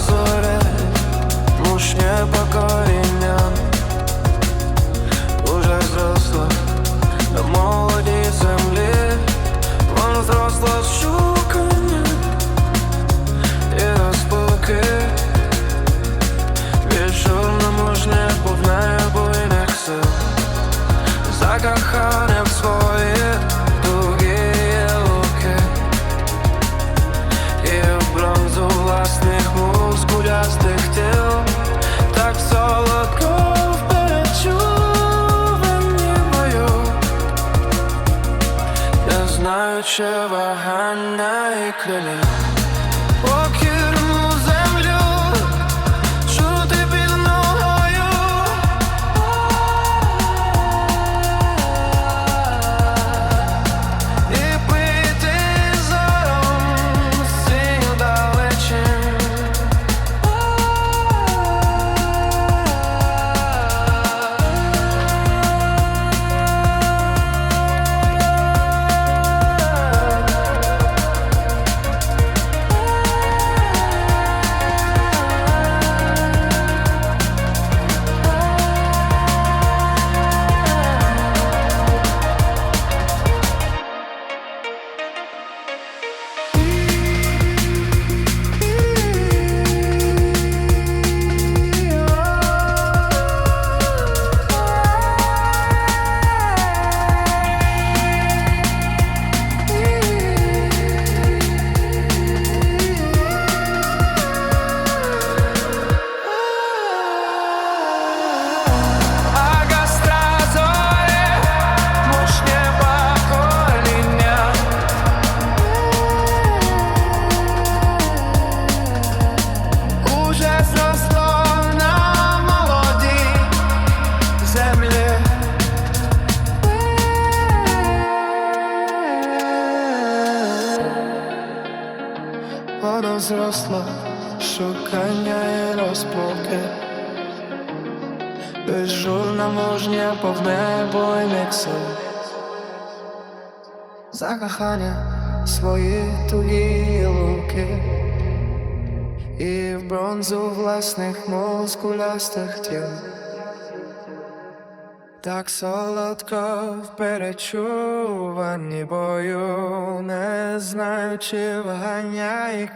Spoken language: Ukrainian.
зоре, мужнє покоління уже зросло на молодій землі, воно зросло з шукання і розпуки. Війшов на мужнє повне буйних в свої знаючи вагання Воно зросло, шукання і розпуки Безжурна мужня повне бойних сил Закохання свої тугі луки. І в бронзу власних мускулястих тіл Так солодко в перечуванні бою, не знаючи вагання і